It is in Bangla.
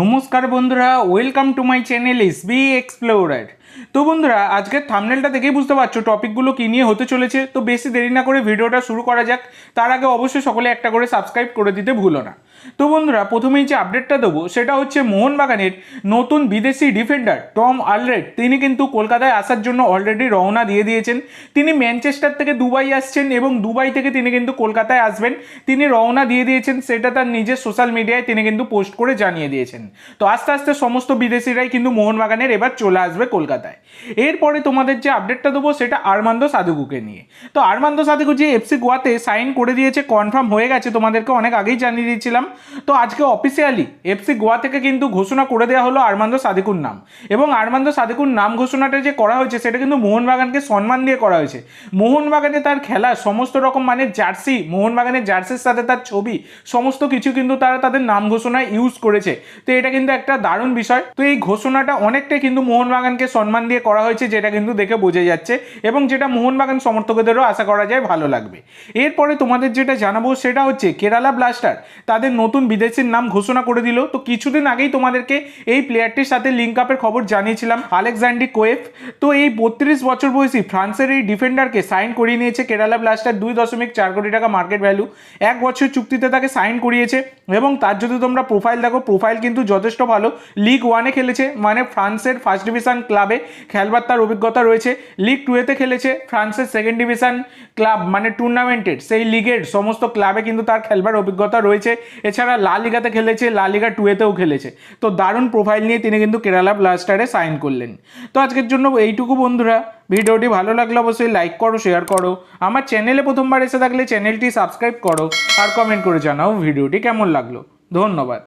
নমস্কার বন্ধুরা welcome to my channel S B explorer তো বন্ধুরা আজকের থামনেলটা দেখেই বুঝতে পারছ টপিকগুলো কী নিয়ে হতে চলেছে। তো বেশি দেরি না করে ভিডিওটা শুরু করা যাক। তার আগে অবশ্যই সকলে একটা করে সাবস্ক্রাইব করে দিতে ভুলো না। তো বন্ধুরা, প্রথমেই যে আপডেটটা দেবো, সেটা হচ্ছে মোহনবাগানের নতুন বিদেশি ডিফেন্ডার টম আলরেড। তিনি কিন্তু কলকাতায় আসার জন্য অলরেডি রওনা দিয়ে দিয়েছেন। তিনি ম্যানচেস্টার থেকে দুবাই আসছেন এবং দুবাই থেকে তিনি কিন্তু কলকাতায় আসবেন। তিনি রওনা দিয়ে দিয়েছেন, সেটা তার নিজের সোশ্যাল মিডিয়ায় তিনি কিন্তু পোস্ট করে জানিয়ে দিয়েছেন। তো আস্তে আস্তে সমস্ত বিদেশিরাই কিন্তু মোহনবাগানের এবার চলে আসবে কলকাতায়। এরপরে তোমাদের যে আপডেটটা দেবো, সেটা আরমান্দ সাদুকুকে নিয়ে। তো আরমান্দ সাধুকু যে এফসি গোয়াতে সাইন করে দিয়েছে কনফার্ম হয়ে গেছে তোমাদেরকে, অনেক আগেই জানিয়ে দিয়েছিলাম। তো আজকে অফিসিয়ালি এফসি গোয়া থেকে কিন্তু ঘোষণা করে দেওয়া হলো আরমান্দ সাদিকুর নাম। এবং আরমান্দ সাদিকুর নাম ঘোষণাটা যে করা হয়েছে, সেটা কিন্তু মোহনবাগানকে সম্মান দিয়ে করা হয়েছে। মোহনবাগানে তার খেলা সমস্ত রকম মানে জার্সি, মোহনবাগানের জার্সির সাথে তার ছবি, সমস্ত কিছু কিন্তু তারা তাদের নাম ঘোষণায় ইউজ করেছে। তো এটা কিন্তু একটা দারুণ বিষয়। তো এই ঘোষণাটা অনেকটাই কিন্তু মোহনবাগানকে সম্মান দিয়ে করা হয়েছে, যেটা কিন্তু দেখে বোঝা যাচ্ছে। এবং যেটা মোহনবাগান সমর্থকদেরও আশা করা যায় ভালো লাগবে। এরপরে তোমাদের যেটা জানাব, সেটা হচ্ছে কেরালা ব্লাস্টার। তাদের নতুন বিদেশির নাম ঘোষণা করে দিল। তো কিছুদিন আগেই তোমাদেরকে এই প্লেয়ারটির সাথে লিঙ্ক আপের খবর জানিয়েছিলাম আলেকজান্ডি কোয়েফ। তো এই বত্রিশ বছর বয়সী ফ্রান্সের এই ডিফেন্ডারকে সাইন করিয়ে নিয়েছে কেরালা ব্লাস্টার দুই দশমিক চার কোটি টাকা মার্কেট ভ্যালু এক বছর চুক্তিতে তাকে সাইন করিয়েছে এবং তার যদি তোমরা প্রোফাইল দেখো প্রোফাইল কিন্তু যথেষ্ট ভালো। লিগ ওয়ানে খেলেছে মানে ফ্রান্সের ফার্স্ট ডিভিশন ক্লাবে খেলবার তার অভিজ্ঞতা রয়েছে। লিগ টুয়েতে খেলেছে ফ্রান্সের সেকেন্ড ডিভিশন ক্লাব মানে টুর্নামেন্টের সেই লিগের সমস্ত ক্লাবে কিন্তু তার খেলবার অভিজ্ঞতা রয়েছে। এছাড়া লা লিগাতে খেলেছে, লা লিগা টুয়েতেও খেলেছে। তো দারুণ প্রোফাইল নিয়ে তিনি কিন্তু কেরালা ব্লাস্টারে সাইন করলেন। তো আজকের জন্য এইটুকু বন্ধুরা। ভিডিওটি ভালো লাগলে অবশ্যই লাইক করো শেয়ার করো। আমার চ্যানেলে প্রথমবার এসে থাকলে চ্যানেলটি সাবস্ক্রাইব করো আর কমেন্ট করে জানাও ভিডিওটি কেমন লাগল। ধন্যবাদ।